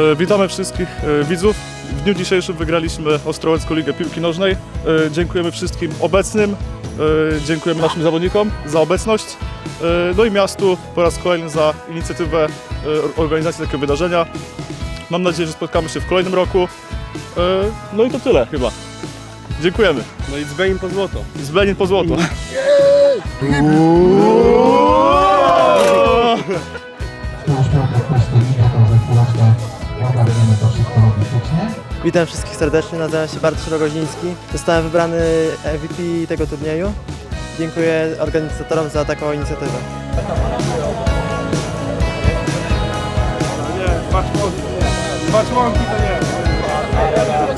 E, Witamy wszystkich e, widzów. W dniu dzisiejszym wygraliśmy Ostrołęcką Ligę Piłki Nożnej. E, Dziękujemy wszystkim obecnym. Dziękujemy naszym zawodnikom za obecność. No i miastu po raz kolejny za inicjatywę organizacji takiego wydarzenia. Mam nadzieję, że spotkamy się w kolejnym roku. No i to tyle chyba. Dziękujemy. No i dzbenin po złoto. Z Benin po złoto. Podkreślili, to, wszystko logistycznie. Witam wszystkich serdecznie, nazywam się Bartosz Rogoziński. Zostałem wybrany MVP tego turnieju. Dziękuję organizatorom za taką inicjatywę. Nie, dwa członki. Dwa członki to nie.